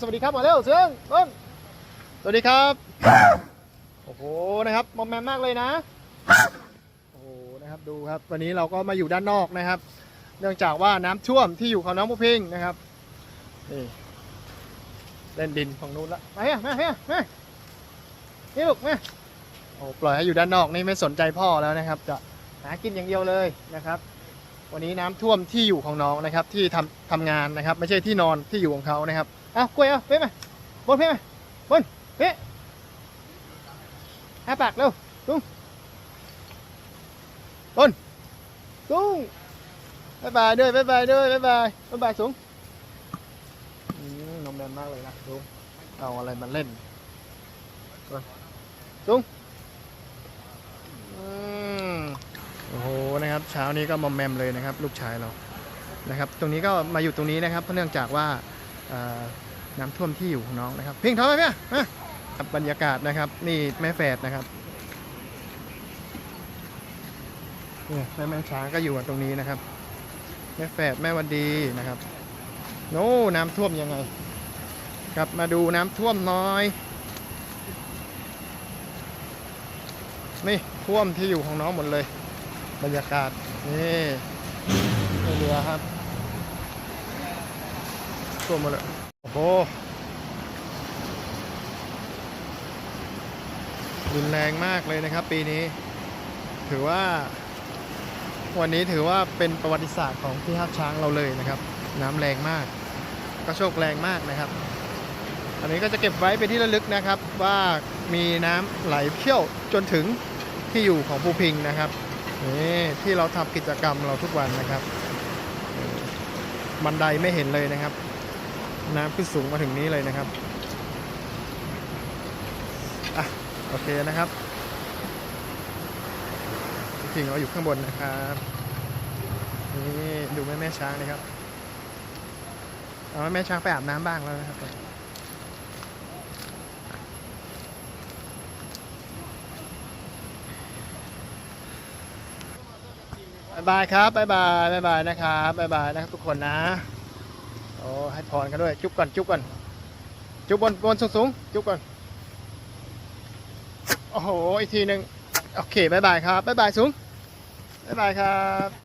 สวัสดีครับมาเร็วเชิงต้นสวัสดีครับ โอ้โหนะครับมอมแมมมากเลยนะ โอ้โหนะครับดูครับ วันนี้เราก็มาอยู่ด้านนอกนะครับ เนื่องจากว่าน้ำท่วมที่อยู่ของน้องผู้พิงนะครับนี่เล่นดินของนู้นละมาเฮียมาเฮียมานี่ลูกมาโอ้ปล่อยให้อยู่ด้านนอกนี่ไม่สนใจพ่อแล้วนะครับ จะหากินอย่างเดียวเลยนะครับวันนี้น้ำท่วมที่อยู่ของน้องนะครับที่ทำทำงานนะครับ ไม่ใช่ที่นอนที่อยู่ของเขานะครับ เอากล้วยเอาเพ่มาบนเพ่มาบนเพ่ห้าปากเร็วตุ้งบนตุ้งบายบายด้วยบายบายด้วยบายบายบายบายสูงอืมนมแมนมากเลยนะสูงเอาอะไรมาเล่นบนสูงอืมโอ้โหนะครับเช้านี้ก็มอมแมมเลยนะครับ ลูกชายเรานะครับ ตรงนี้ก็มาอยู่ตรงนี้นะครับเพราะเนื่องจากว่าเอ่อ น้ำท่วมที่อยู่ของน้องนะครับ เพียงเท่าไหร่เนี่ยมาบรรยากาศนะครับนี่แม่แฝดนะครับเนี่ยแม่แม่ช้างก็อยู่กันตรงนี้นะครับ แม่แฝดแม่วันดีนะครับโน้น้ำท่วมยังไงครับมาดูน้ำท่วมน้อย นี่ท่วมที่อยู่ของน้องหมดเลย บรรยากาศนี่เรือครับท่วมหมดเลย โอ้โหรุนแรงมากเลยนะครับปีนี้ ถือว่า วันนี้ถือว่าเป็นประวัติศาสตร์ของที่ท่าช้างเราเลยนะครับ น้ำแรงมากก็โชคแรงมากนะครับ อันนี้ก็จะเก็บไว้เป็นที่ระลึกนะครับ ว่ามีน้ำไหลเชี่ยวจนถึงที่อยู่ของภูพิงนะครับนี่ที่เราทำกิจกรรมเราทุกวันนะครับ บันไดไม่เห็นเลยนะครับ น้ำขึ้นสูงมาถึงนี้เลยนะครับอะโอเคนะครับจริงๆเราอยู่ข้างบนนะครับนี่ดูแม่แม่ช้างนะครับเอาแม่แม่ช้างไปอาบน้ำบ้างแล้วนะครับบายครับบายบายบายบายนะครับบายบายนะครับทุกคนนะ ให้พรกันด้วย จุ๊บก่อนจุ๊บก่อนจุ๊บบนบนสูงสูงจุ๊บก่อนโอ้โหอีกทีหนึ่งโอเคบายบายครับบายบายสูงบายบายครับ